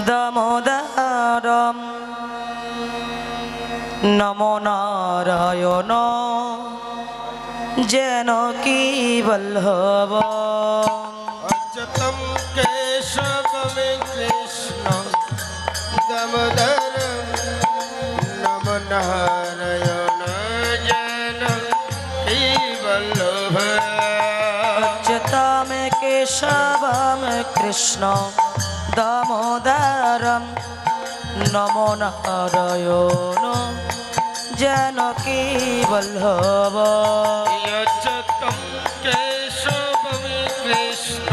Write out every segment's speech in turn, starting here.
দামোদারম। নমো নারায়ণ। যেন কি বল্লভ। অচ্যতম কেশব কৃষ্ণ। দামোদর নম নারায়ণ। যেন কি বল্লভ। কৃষ্ণ। দামোদারম নম নারায়ণ জানকী বল্লভ কেশব কৃষ্ণ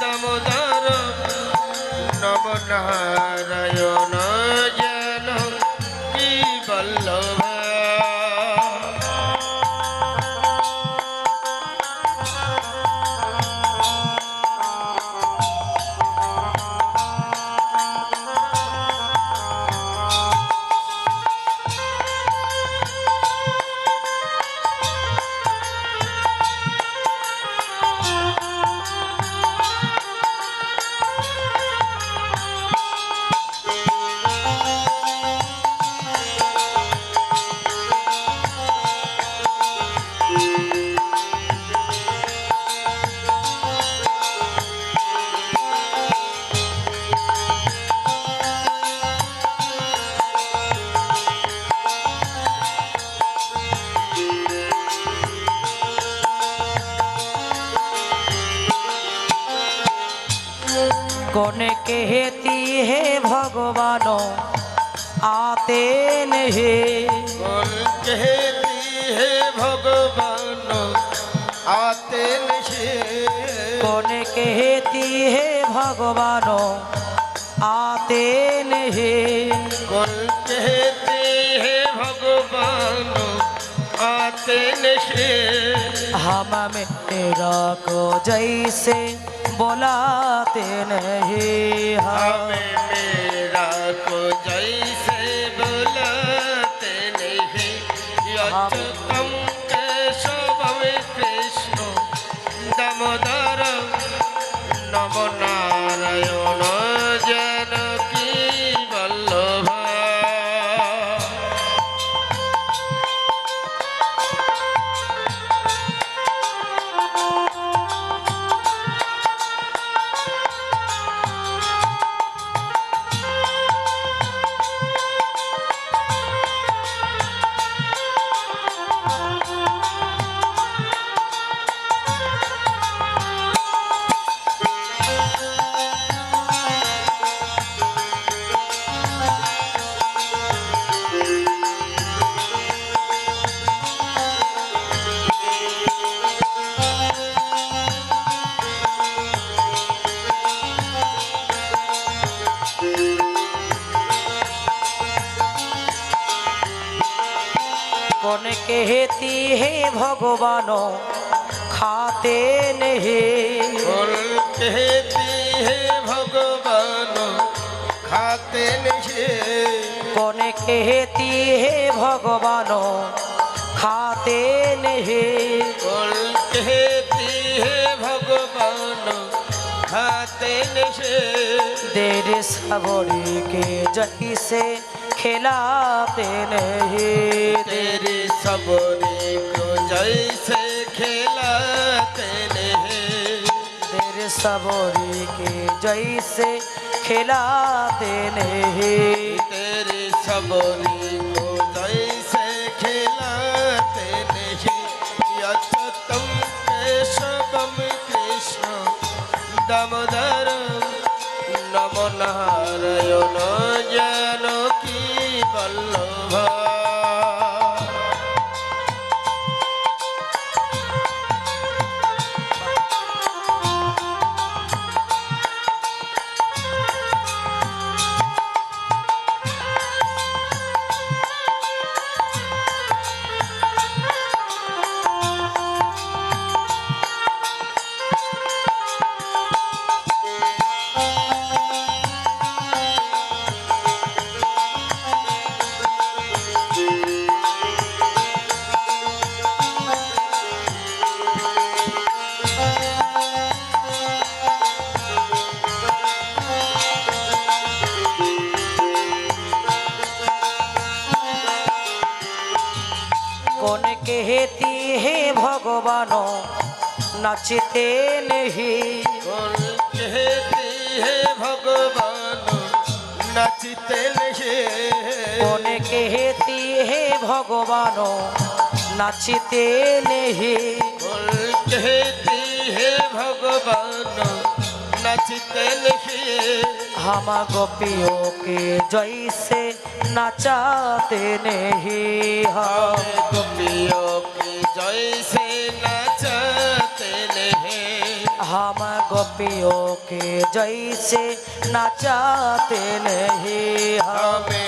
দামোদর নম নারায়ণ आते नहीं बोल कहती है भगवान आते नहीं कोने कहती है भगवान आते नहीं बोल कहती है भगवान आते नहीं हम मेरा को जैसे बुलाते नहीं हम हमें मेरा को जैसे কেহেতি হে ভগবান খাতে নেহে কেহেতি হে ভগবান খাতে নেহে কনে কেহেতি হে ভগবান খাতে নেহে কেহেতি হে ভগবান খাতে নেহে দের সাবরী কে জহিসে খেলাতে নেহে দের सबरी को जैसे खिलाते नहीं। सबरी के जैसे खिलाते नहीं। तेरी सबरी को जैसे खिलाते नहीं। केशवम कृष्ण दामोदर नम नारायण जानकी কেহেতি হে ভগবান নাচিতে নেহি। কেহেতি হে ভগবান নাচিতে নেহি। কোনে কেহেতি হে ভগবান নাচিতে নেহি। কেহেতি হে ভগবান নাচিতে নেহি। हम गोपियों के जैसे नचाते नहीं हम हमें गोपियों की जैसे नचते नहीं हम गोपियों के जैसे नचाते नहीं हम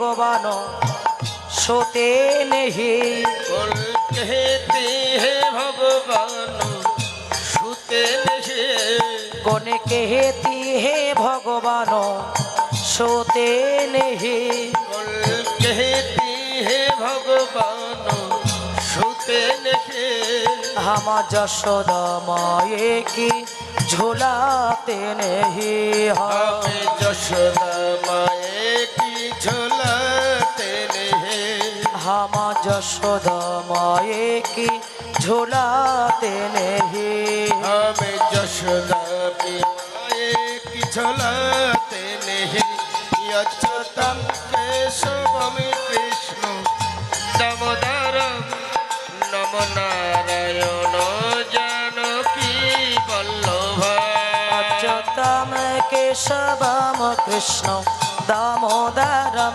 ভগবান সোতে নেহি। হেতে হে ভগবান সুতে নেহি। কোনে কেহেতি হে ভগবান সোতে নেহি। কেহেতি হে ভগবান সুতে নেহি। হামা যশোদা মায়ে কি ঝোলাতে নেহি। হামে যশোদা মা শ্যামা যশোদ মায়ে কি ঝোলাতে নেহি। আমি যশোদা পিতায়ে কি ঝোলাতে নেহি। অচ্যুতম কেশবমি কৃষ্ণ দামোদরম নম নারায়ণ জানকী বল্লভ। অচ্যুতম কেশবম কৃষ্ণ দামোদরম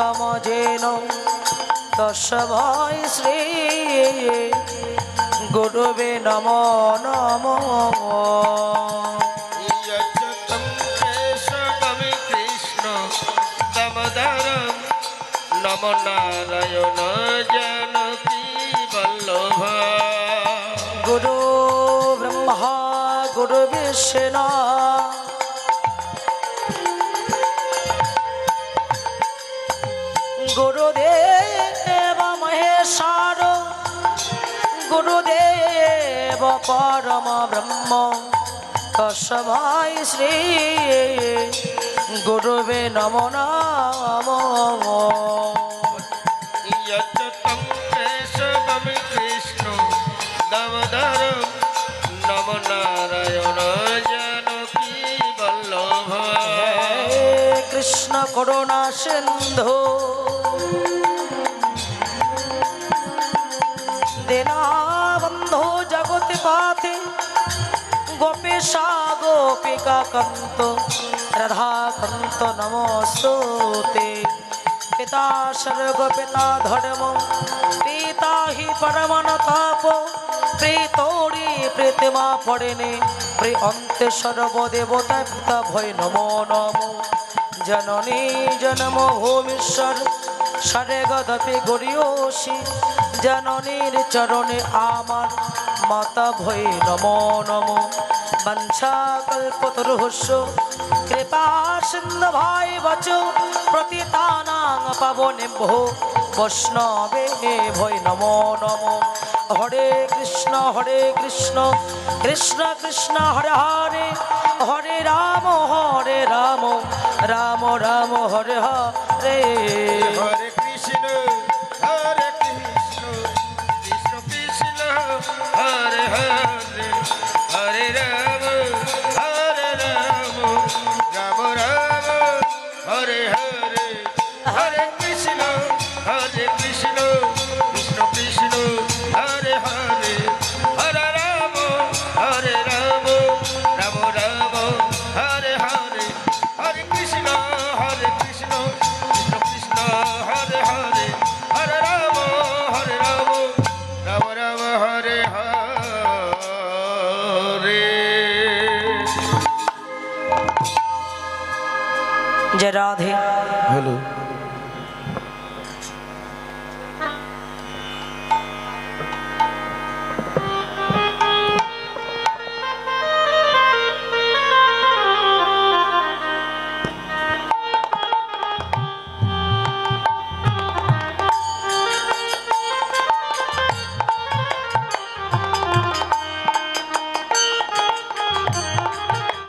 তমজেন দশ ভয় শ্রী গুরুবে নম নম। নম নারায়ণ জনতি বল্লভ। গুরু ব্রহ্মা গুরু বিষ্ণু। গুরুদেব পরম ব্রহ্ম তসময় শ্রী গুরুবে নম নাম। কৃষ্ণ করুণা সিন্ধু দেনাবন্ধ জগতে পাথে। গোপেশা গোপিকা কন্ত, রাধাকান্ত নমস্তুতে। পিতা সর্গ পিতা ধর্ম, পিতা হি পরমন তাপ। প্রীতরি প্রীতিমা পড়েনে, প্রি অন্তে সর্বদেবতা পিতা ভয় নম নম। জননী জন্ম ভূমিশ্বর সরে গদপি গরিয়সী জননীর চরণে আমার মাতা ভয় নমো নমো বঞ্ছা কল্পতরুহস্য কৃপা সিন্ধ ভাই বচ প্রতিতানাং পাবনে ভো বৈষ্ণবে ভৈ নমো নমো হরে কৃষ্ণ হরে কৃষ্ণ কৃষ্ণ কৃষ্ণ হরে হরে হরে রাম হরে রাম রাম রাম হরে হরে হরে राधे। हेलो